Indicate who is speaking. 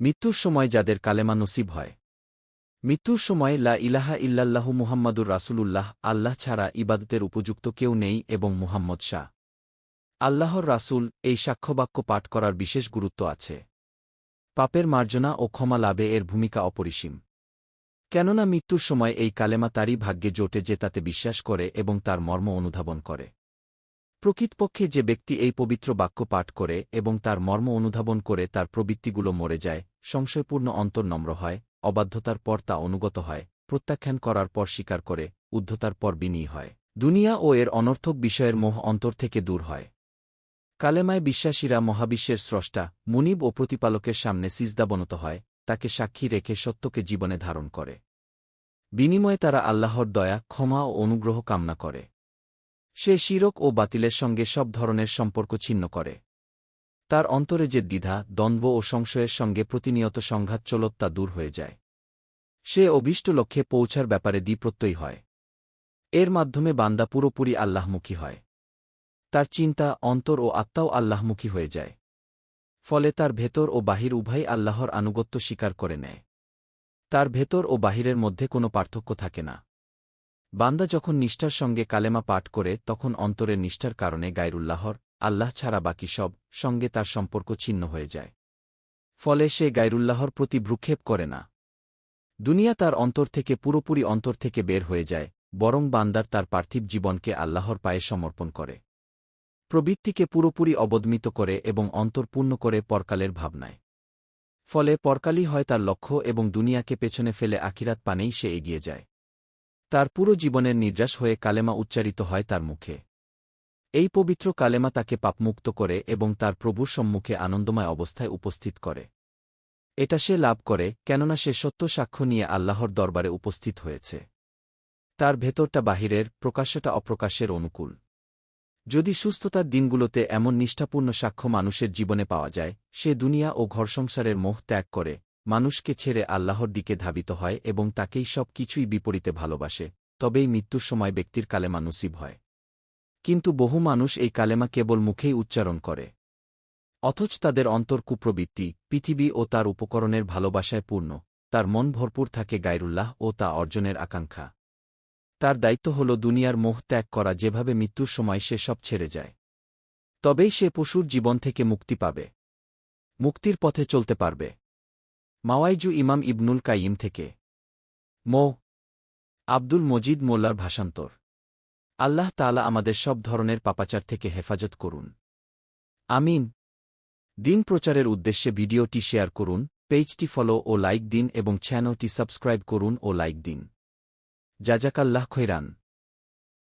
Speaker 1: মৃত্যুর সময় যাদের কালেমা নসিব হয়। মৃত্যুর সময় লা ইলাহা ইল্লাল্লাহু মুহাম্মাদুর রাসূলুল্লাহ, আল্লাহ ছাড়া ইবাদতের উপযুক্ত কেউ নেই এবং মুহাম্মদ শাহ। আল্লাহর রাসূল এই সাক্ষ্যবাক্য পাঠ করার বিশেষ গুরুত্ব আছে। পাপের মার্জনা ও ক্ষমা লাভে এর ভূমিকা অপরিসীম। কেননা মৃত্যুর সময় এই কালেমা তারই ভাগ্যে জোটে যে তাতে বিশ্বাস করে এবং তার মর্ম অনুধাবন করে। প্রকৃতপক্ষে যে ব্যক্তি এই পবিত্র বাক্য পাঠ করে এবং তার মর্ম অনুধাবন করে তার প্রবৃত্তিগুলো মরে যায়, সংশয়পূর্ণ অন্তর নম্র হয়, অবাধ্যতার পর তা অনুগত হয়, প্রত্যাখ্যান করার পর স্বীকার করে, উদ্ধতার পর বিনীয় হয়। দুনিয়া ও এর অনর্থক বিষয়ের মোহ অন্তর থেকে দূর হয়। কালেমায় বিশ্বাসীরা মহাবিশ্বের স্রষ্টা, মুনিব ও প্রতিপালকের সামনে সিজদাবনত হয়, তাকে সাক্ষী রেখে সত্যকে জীবনে ধারণ করে। বিনিময়ে তারা আল্লাহর দয়া, ক্ষমা ও অনুগ্রহ কামনা করে। সে শিরক ও বাতিলের সঙ্গে সব ধরনের সম্পর্ক ছিন্ন করে। তার অন্তরে যে দ্বিধা, দ্বন্দ্ব ও সংশয়ের সঙ্গে প্রতিনিয়ত সংঘাত চলত তা দূর হয়ে যায়। সে অভীষ্ট লক্ষ্যে পৌঁছার ব্যাপারে দ্বিপ্রত্যয়ী হয়। এর মাধ্যমে বান্দা পুরোপুরি আল্লাহমুখী হয়। তার চিন্তা, অন্তর ও আত্মাও আল্লাহমুখী হয়ে যায়। ফলে তার ভেতর ও বাহির উভয় আল্লাহর আনুগত্য স্বীকার করে নেয়। তার ভেতর ও বাহিরের মধ্যে কোনো পার্থক্য থাকে না। বান্দা যখন নিষ্ঠার সঙ্গে কালেমা পাঠ করে, তখন অন্তরের নিষ্ঠার কারণে গায়রুল্লাহর, আল্লাহ ছাড়া বাকি সব সঙ্গে তার সম্পর্ক ছিন্ন হয়ে যায়। ফলে সে গায়রুল্লাহর প্রতি ভ্রুক্ষেপ করে না। দুনিয়া তার অন্তর থেকে পুরোপুরি অন্তর থেকে বের হয়ে যায়, বরং বান্দার তার পার্থিব জীবনকে আল্লাহর পায়ে সমর্পণ করে। প্রবৃত্তিকে পুরোপুরি অবদমিত করে এবং অন্তর্পূর্ণ করে পরকালের ভাবনায়। ফলে পরকালই হয় তার লক্ষ্য এবং দুনিয়াকে পেছনে ফেলে আখিরাত পানেই সে এগিয়ে যায়। তার পুরো জীবনের নির্যাস হয়ে কালেমা উচ্চারিত হয় তার মুখে। এই পবিত্র কালেমা তাকে পাপমুক্ত করে এবং তার প্রভুর সম্মুখে আনন্দময় অবস্থায় উপস্থিত করে। এটা সে লাভ করে, কেননা সে সত্য সাক্ষ্য নিয়ে আল্লাহর দরবারে উপস্থিত হয়েছে। তার ভেতরটা বাহিরের, প্রকাশ্যটা অপ্রকাশ্যের অনুকূল। যদি সুস্থতার দিনগুলোতে এমন নিষ্ঠাপূর্ণ সাক্ষ্য মানুষের জীবনে পাওয়া যায়, সে দুনিয়া ও ঘর সংসারের মোহ ত্যাগ করে মানুষকে ছেড়ে আল্লাহর দিকে ধাবিত হয় এবং তাকেই সব কিছুই বিপরীতে ভালোবাসে, তবেই মৃত্যুর সময় ব্যক্তির কালেমা নসিব হয়। কিন্তু বহু মানুষ এই কালেমা কেবল মুখেই উচ্চারণ করে। অথচ তাদের অন্তর কুপ্রবৃত্তি, পৃথিবী ও তার উপকরণের ভালোবাসায় পূর্ণ, তার মন ভরপুর থাকে গায়রুল্লাহ ও তা অর্জনের আকাঙ্ক্ষা। তার দায়িত্ব হল দুনিয়ার মোহ ত্যাগ করা যেভাবে মৃত্যুর সময় সে সব ছেড়ে যায়। তবেই সে পশুর জীবন থেকে মুক্তি পাবে। মুক্তির পথে চলতে পারবে। মাওয়াইজু ইমাম ইবনুল কাইম থেকে। মো. আব্দুল মজিদ মোল্লার ভাষান্তর। আল্লাহ তালা আমাদের সব ধরনের পাপাচার থেকে হেফাজত করুন। আমিন। দিন প্রচারের উদ্দেশ্যে ভিডিওটি শেয়ার করুন, পেজটি ফলো ও লাইক দিন এবং চ্যানেলটি সাবস্ক্রাইব করুন ও লাইক দিন। জাজাকাল্লাহ খৈরান।